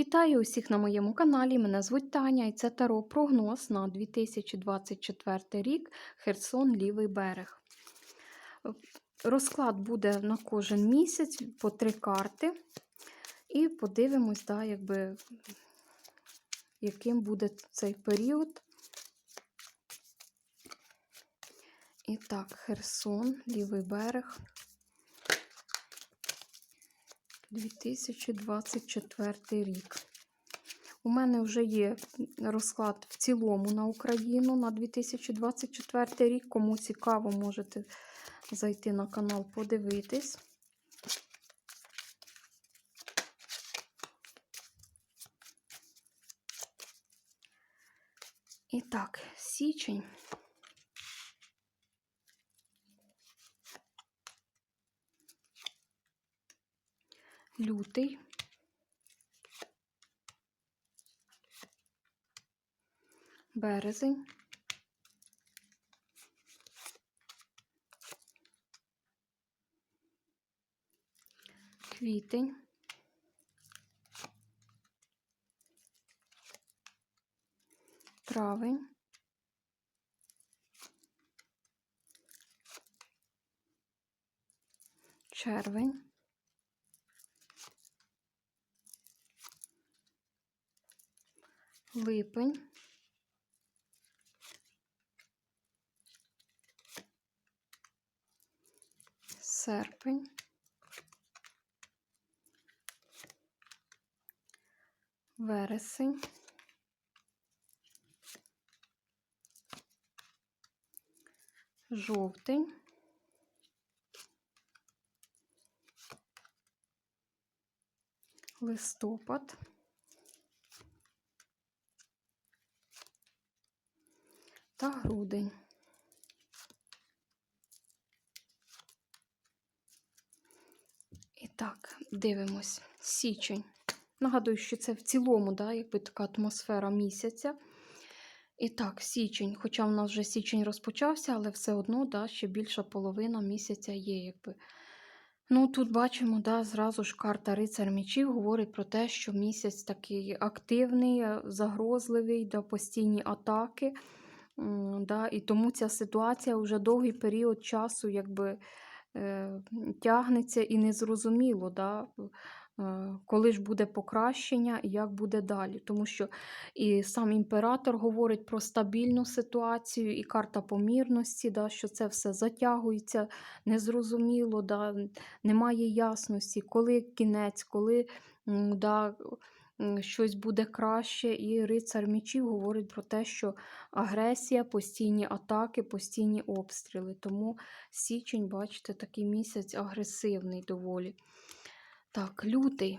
Вітаю усіх на моєму каналі. Мене звуть Таня і це Таро прогноз на 2024 рік Херсон Лівий берег. Розклад буде на кожен місяць по три карти. І подивимось, да, якби, яким буде цей період. І так, Херсон, Лівий берег. 2024 рік. У мене вже є розклад в цілому на Україну на 2024 рік. Кому цікаво, можете зайти на канал, подивитись. І так, січень. Лютий. Березень. Квітень. Травень. Червень. Липень, серпень, вересень, жовтень, листопад. Грудень. І так, дивимось. Січень. Нагадую, що це в цілому, да, якби така атмосфера місяця. І так, січень, хоча в нас вже січень розпочався, але все одно да, ще більша половина місяця є. якби. Ну, Тут бачимо, да, зразу ж карта Рицар мечів говорить про те, що місяць такий активний, загрозливий, да, постійні атаки. Да, І тому ця ситуація вже довгий період часу якби е, тягнеться і незрозуміло, да, е, коли ж буде покращення і як буде далі. Тому що і сам імператор говорить про стабільну ситуацію, і карта помірності, да, що це все затягується, незрозуміло, да, немає ясності, коли кінець, коли. да, щось буде краще. І рицар мечів говорить про те, що агресія, постійні атаки, постійні обстріли. Тому січень, бачите, такий місяць агресивний доволі. Так, лютий.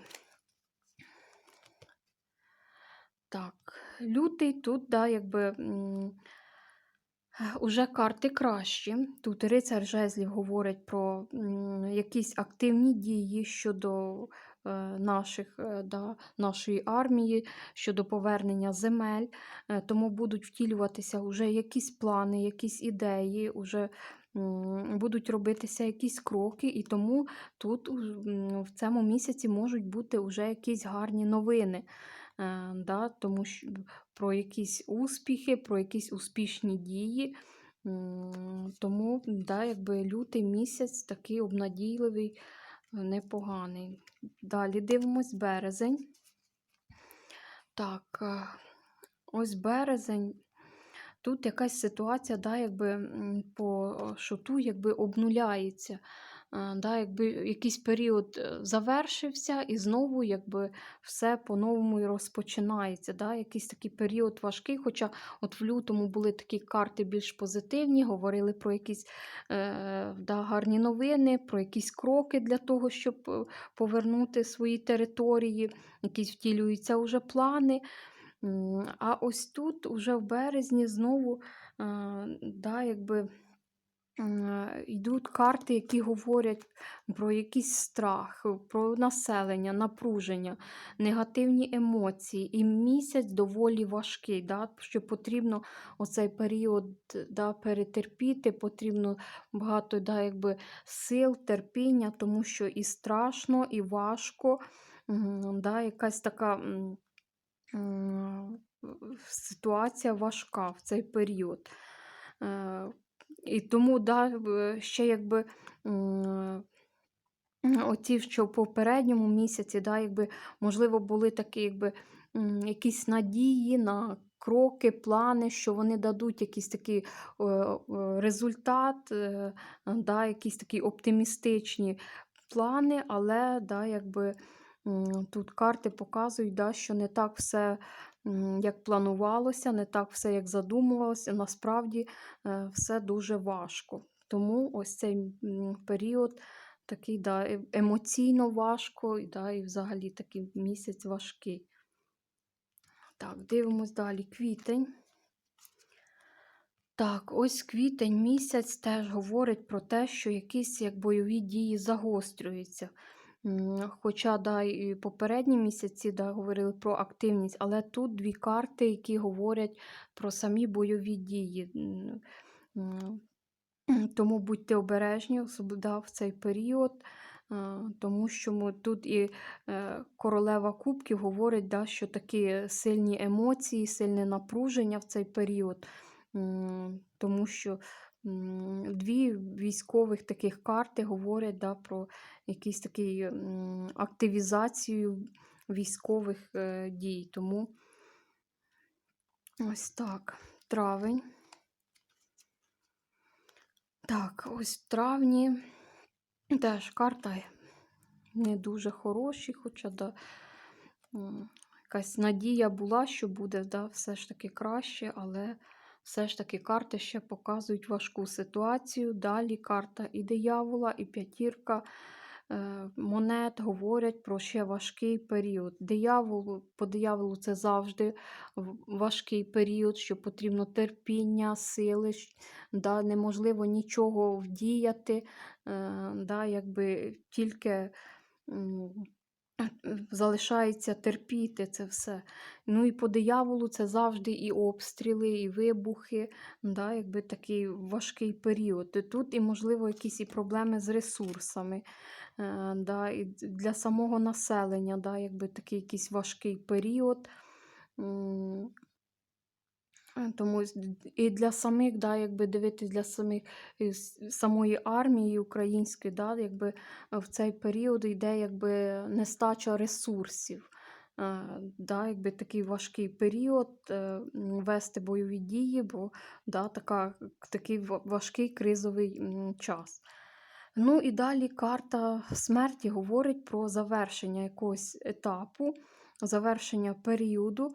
Так, лютий тут, да, якби. Уже карти кращі. Тут рицар жезлів говорить про якісь активні дії щодо наших, е, да, нашої армії щодо повернення земель, е, тому будуть втілюватися вже якісь плани, якісь ідеї, вже будуть робитися якісь кроки, і тому тут в цьому місяці можуть бути вже якісь гарні новини. Да, Тому що про якісь успіхи, про якісь успішні дії. Тому да, якби лютий місяць такий обнадійливий непоганий. Далі дивимось березень. Так, е, ось березень. Тут якась ситуація, да, якби по шуту якби обнуляється да, якби якийсь період е, завершився, і знову якби все по-новому і розпочинається. Да, Якийсь такий період важкий. Хоча от в лютому були такі карти більш позитивні, говорили про якісь е, да, гарні новини, про якісь кроки для того, щоб е, повернути свої території, якісь втілюються вже плани. А ось тут, уже в березні, знову да, якби йдуть карти, які говорять про якийсь страх, про населення, напруження, негативні емоції. І місяць доволі важкий, да, що потрібно оцей період да, перетерпіти, потрібно багато да, якби, сил, терпіння, тому що і страшно, і важко. Да, якась така м, ситуація важка в цей період. Е, і тому, да, ще якби м, оці, що в попередньому місяці, да, якби, можливо, були такі, якби, якісь надії на кроки, плани, що вони дадуть якийсь такий е, е, результат, е, да, якісь такі оптимістичні плани, але да, якби, тут карти показують, да, що не так все. Як планувалося, не так все, як задумувалося, насправді е, все дуже важко. Тому ось цей період такий да, е- емоційно важко, і, да, і взагалі такий місяць важкий. Так, дивимось далі. Квітень. Так, ось квітень місяць теж говорить про те, що якісь як бойові дії загострюються. Хоча да, і попередні місяці да, говорили про активність, але тут дві карти, які говорять про самі бойові дії. Тому будьте обережні, особливо в цей період, тому що тут і е, королева кубків говорить, да, що такі сильні емоції, сильне напруження в цей період, тому що дві військових таких карти говорять да, про якісь такі м, активізацію військових е, дій. Тому ось так, травень. Так, ось в травні теж карта не дуже хороші, хоча да, якась надія була, що буде да, все ж таки краще, але все ж таки карти ще показують важку ситуацію. Далі карта і диявола, і п'ятірка е, монет говорять про ще важкий період. Дияволу, по дияволу це завжди важкий період, що потрібно терпіння, сили, да, неможливо нічого вдіяти, е, да, якби тільки залишається терпіти це все. Ну і по дияволу це завжди і обстріли, і вибухи, да, якби такий важкий період. І тут і, можливо, якісь і проблеми з ресурсами. е, Да, і для самого населення, да, якби такий якийсь важкий період. Е, Тому і для самих, да, якби дивитись для самих самої армії української, да, якби е, в цей період йде якби нестача ресурсів. Е, Да, якби такий важкий період вести бойові дії, бо да, така, такий важкий кризовий час. Ну і далі карта смерті говорить про завершення якогось етапу, завершення періоду.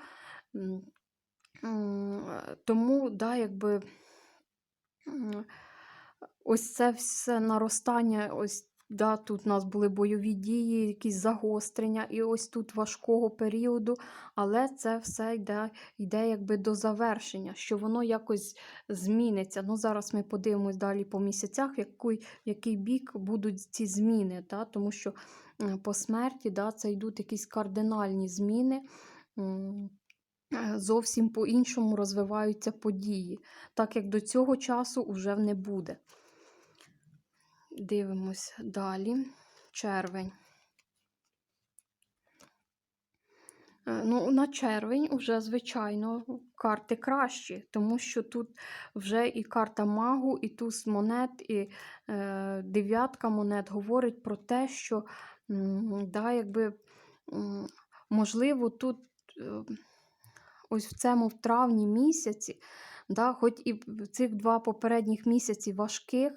Е, Тому, да, якби ось це все наростання, ось да, тут у нас були бойові дії, якісь загострення, і ось тут важкого періоду, але це все йде, йде якби до завершення, що воно якось зміниться. Ну, зараз ми подивимось далі по місяцях, який, який бік будуть ці зміни, да, тому що по смерті да, це йдуть якісь кардинальні зміни. Е, зовсім по-іншому розвиваються події, так як до цього часу уже не буде. Дивимось далі. Червень. Е, Ну, на червень вже, звичайно, карти кращі, тому що тут вже і карта магу, і туз монет, і е, дев'ятка монет говорить про те, що да, якби, можливо, тут е, ось в цьому в травні місяці, да, хоч і цих два попередніх місяці важких.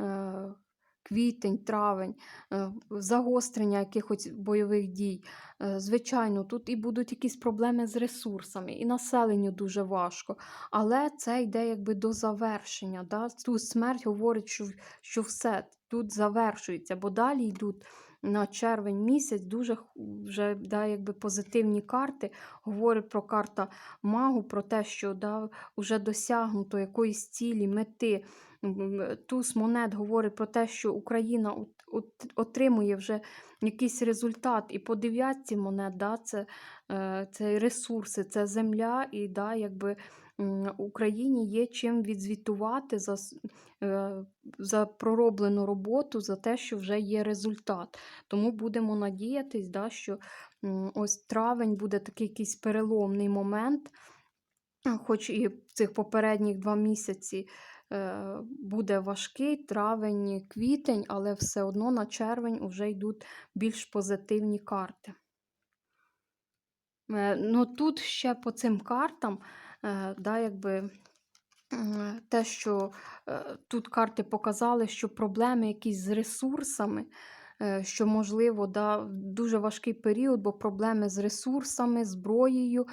Е, Квітень, травень, е, загострення якихось бойових дій. Е, Звичайно, тут і будуть якісь проблеми з ресурсами, і населенню дуже важко. Але це йде якби до завершення. Да? Тут смерть говорить, що, що все тут завершується, бо далі йдуть на червень місяць дуже вже да, якби позитивні карти. Говорить про карта магу, про те, що да, вже досягнуто якоїсь цілі, мети. Туз монет говорить про те, що Україна от, от, отримує вже якийсь результат. І по дев'ятці монет, да, це, е, це ресурси, це земля, і да, якби Україні є чим відзвітувати за, е, за пророблену роботу, за те, що вже є результат. Тому будемо надіятись, да, що ось травень буде такий якийсь переломний момент, хоч і в цих попередніх два місяці е, буде важкий травень, квітень, але все одно на червень вже йдуть більш позитивні карти. Е, Ну тут ще по цим картам, да, якби те, що е, тут карти показали, що проблеми якісь з ресурсами, е, що можливо, да, дуже важкий період, бо проблеми з ресурсами, зброєю, е,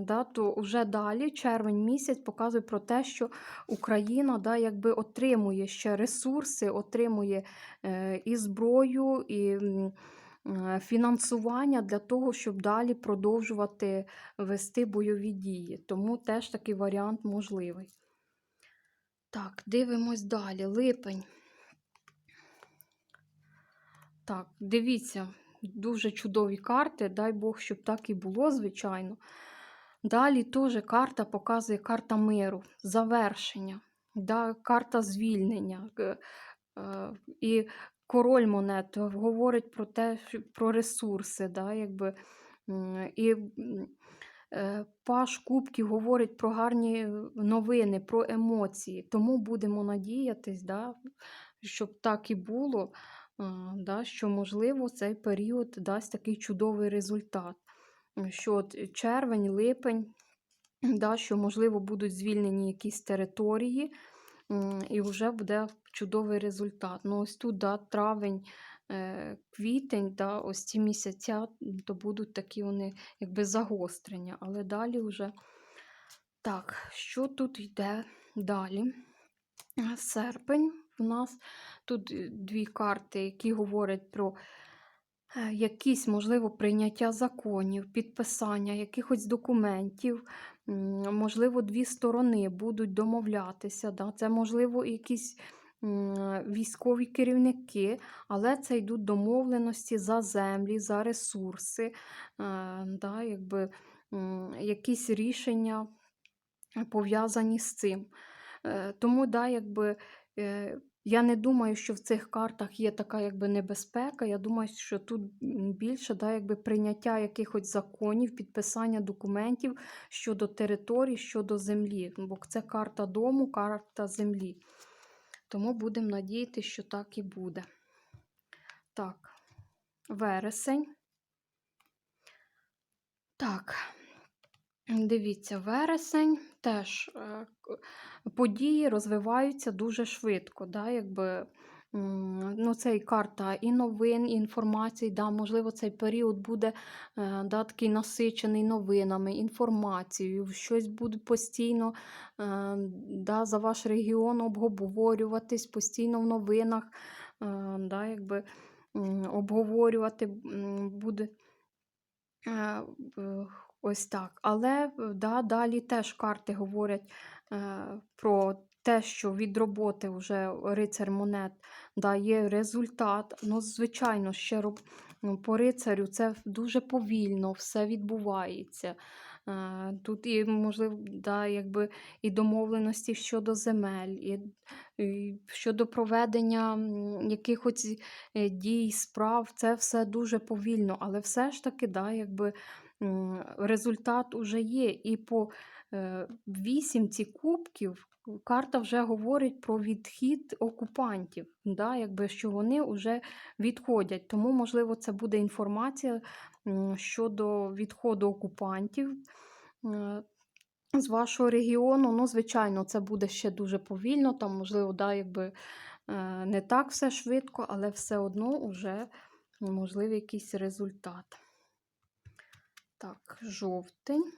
да, то вже далі, червень місяць, показує про те, що Україна да, якби отримує ще ресурси, отримує е, і зброю, і. Е, Фінансування для того, щоб далі продовжувати вести бойові дії. Тому теж такий варіант можливий. Так, дивимось далі. Липень. Так, дивіться, дуже чудові карти. Дай Бог, щоб так і було, звичайно. Далі теж карта показує карта миру, завершення, да, карта звільнення. Е, е, І король монет говорить про те, про ресурси, да, якби, і е, Паш Кубків говорить про гарні новини, про емоції. Тому будемо надіятись, да, щоб так і було, да, що, можливо, цей період дасть такий чудовий результат. Що от червень, липень, да, що, можливо, будуть звільнені якісь території, і вже буде чудовий результат. Ну, ось тут да, травень, е, квітень, да, ось ці місяця, то будуть такі вони якби загострення. Але далі вже. Так, що тут йде далі? Серпень в нас тут е, дві карти, які говорять про е, якісь, можливо, прийняття законів, підписання якихось документів. Можливо, дві сторони будуть домовлятися. Да? Це, можливо, якісь військові керівники, але це йдуть домовленості за землі, за ресурси, е, да? якби, якісь рішення пов'язані з цим. Е, Тому, да, якби, е, я не думаю, що в цих картах є така якби, небезпека. Я думаю, що тут більше да, якби, прийняття якихось законів, підписання документів щодо територій, щодо землі. Бо це карта дому, карта землі. Тому будемо надіятися, що так і буде. Так, вересень. Так, Дивіться, вересень теж е, події розвиваються дуже швидко. Да? Якби, ну, це і карта і новин, і інформації. Да? Можливо, цей період буде е, да, такий насичений новинами, інформацією. Щось буде постійно е, да, за ваш регіон обговорюватись, постійно в новинах да, якби, обговорювати буде. Ось так. Але да, далі теж карти говорять е, про те, що від роботи вже рицар монет дає результат. Ну, звичайно, ще роб... ну, по рицарю це дуже повільно все відбувається. Е, Тут і, можливо, да, якби і домовленості щодо земель, і, і щодо проведення якихось е, дій, справ, це все дуже повільно, але все ж таки, да, якби результат уже є. І по е, вісімці кубків карта вже говорить про відхід окупантів, да, якби, що вони вже відходять. Тому, можливо, це буде інформація щодо відходу окупантів. е, З вашого регіону, ну, звичайно, це буде ще дуже повільно, там, можливо, да, якби, е, не так все швидко, але все одно вже можливий якийсь результат. Так, жовтень.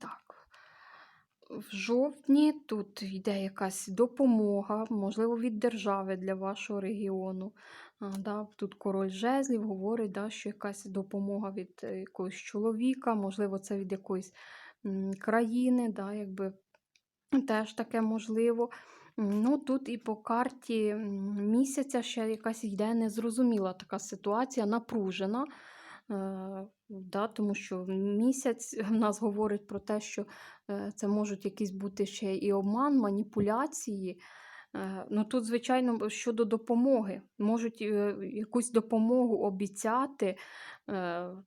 Так. В жовтні тут йде якась допомога, можливо, від держави для вашого регіону. Да, Тут король жезлів говорить, да, що якась допомога від е, якогось чоловіка, можливо, це від якоїсь країни, да, якби теж таке можливо. Ну, тут і по карті місяця ще якась йде незрозуміла така ситуація, напружена. Е, да, тому що місяць в нас говорить про те, що е, це можуть якісь бути ще і обман, маніпуляції. Е, Ну, тут, звичайно, щодо допомоги, можуть е, якусь допомогу обіцяти, е,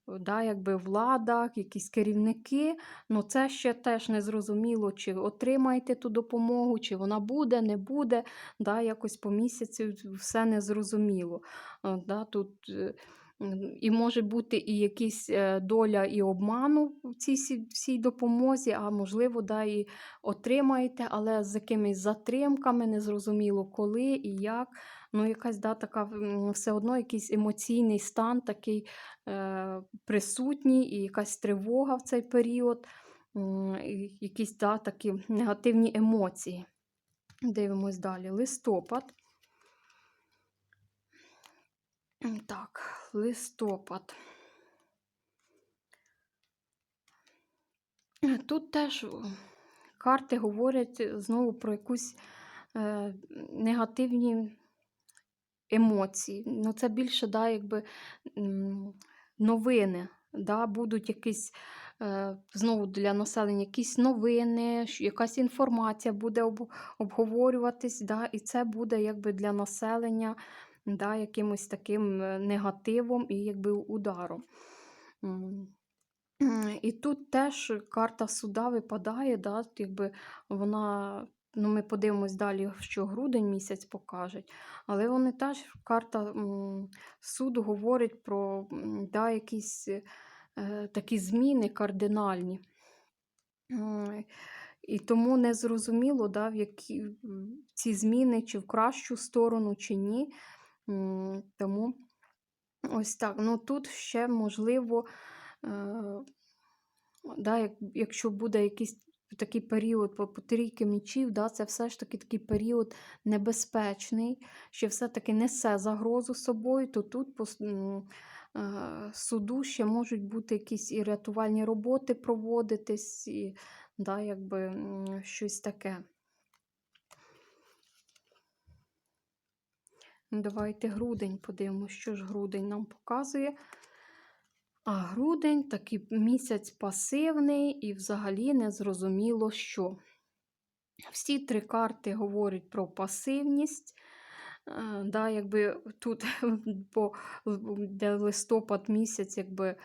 да, якби влада, якісь керівники. Ну, це ще теж не зрозуміло, чи отримаєте ту допомогу, чи вона буде, не буде. Да, якось по місяцю все незрозуміло. Да, тут і може бути і якась е, доля і обману в цій всій допомозі, а можливо, да, і отримаєте, але з якимись затримками, незрозуміло коли і як. Ну, якась да, така все одно якийсь емоційний стан такий е, присутній, і якась тривога в цей період, і якісь да, такі негативні емоції. Дивимось далі. Листопад. Так, листопад. Тут теж карти говорять знову про якусь е, негативні емоції. Ну, це більше, да, якби новини. Да, будуть якісь е, знову для населення якісь новини, якась інформація буде об, обговорюватись, да, і це буде якби для населення да, якимось таким е, негативом і якби ударом. І тут теж карта суда випадає, да, якби вона, ну ми подивимось далі, що грудень місяць покаже, але вони теж карта суду говорить про да, якісь е, такі зміни кардинальні. І тому не зрозуміло, да, в які ці зміни, чи в кращу сторону, чи ні. Тому ось так. Ну тут ще можливо. е, да, якщо буде якийсь такий період по, трійки мічів, да, це все ж таки такий період небезпечний, що все-таки несе загрозу собою, то тут по е, суду ще можуть бути якісь і рятувальні роботи проводитись, і да, якби щось таке. Давайте грудень подивимося, що ж грудень нам показує. А грудень такий місяць пасивний і взагалі не зрозуміло що. Всі три карти говорять про пасивність. Е, Да, якби тут по, де листопад місяць, якби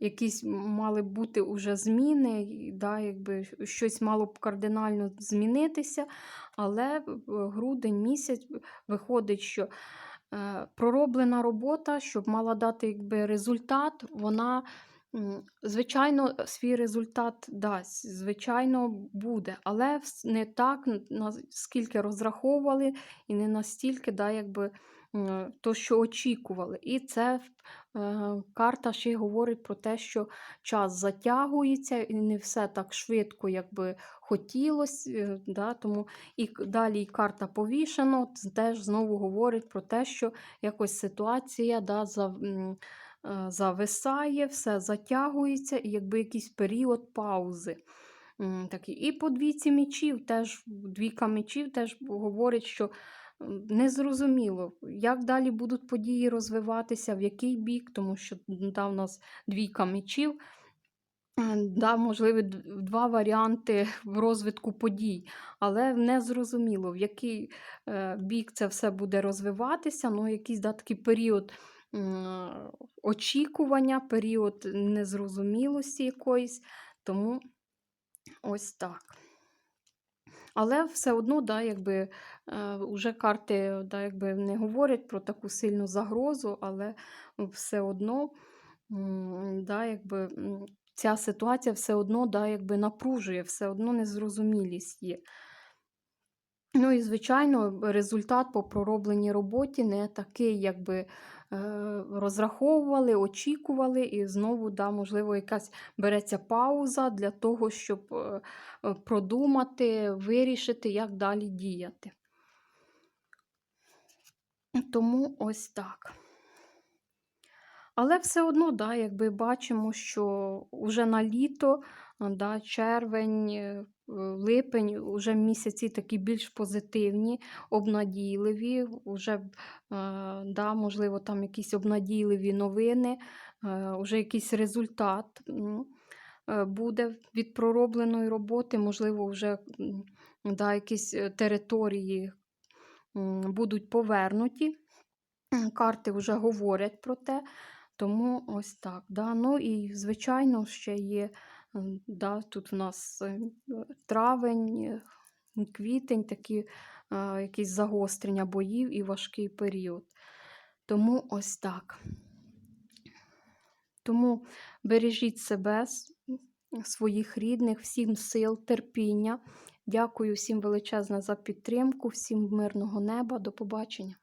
якісь мали бути уже зміни, да, якби щось мало б кардинально змінитися, але е, грудень місяць виходить, що е, пророблена робота, щоб мала дати якби, результат, вона, звичайно, свій результат дасть, звичайно, буде, але не так, наскільки розраховували, і не настільки, да, якби, то, що очікували. І це е, карта ще говорить про те, що час затягується, і не все так швидко, як би хотілося. е, Да, тому і далі карта повішено, теж знову говорить про те, що якось ситуація да, е, зависає, все затягується, і якби якийсь період паузи. М, Такий. І по двійці мечів теж двійка мечів теж говорить, що незрозуміло, як далі будуть події розвиватися, в який бік, тому що да, в нас двійка мечів. Е, Да, можливі два варіанти в розвитку подій, але не зрозуміло, в який е, бік це все буде розвиватися. Ну, якийсь да, такий період очікування, період незрозумілості якоїсь. Тому ось так. Але все одно, да, якби, уже карти да, якби не говорять про таку сильну загрозу, але все одно да, якби, ця ситуація все одно да, якби напружує, все одно незрозумілість є. Ну і, звичайно, результат по проробленій роботі не такий, якби е, розраховували, очікували, і знову, да, можливо, якась береться пауза для того, щоб е, е, продумати, вирішити, як далі діяти. Тому ось так. Але все одно, да, якби бачимо, що вже на літо, да, червень, е, липень, уже місяці такі більш позитивні, обнадійливі. Уже, е, да, можливо, там якісь обнадійливі новини, е, уже якийсь результат е, буде від проробленої роботи, можливо, вже да, якісь е, території будуть повернуті. Карти вже говорять про те, тому ось так. Да. Ну і, звичайно, ще є да, тут в нас е, травень, е, квітень, такі е, якісь загострення боїв і важкий період. Тому ось так. Тому бережіть себе, своїх рідних, всім сил, терпіння. Дякую всім величезно за підтримку, всім мирного неба. До побачення.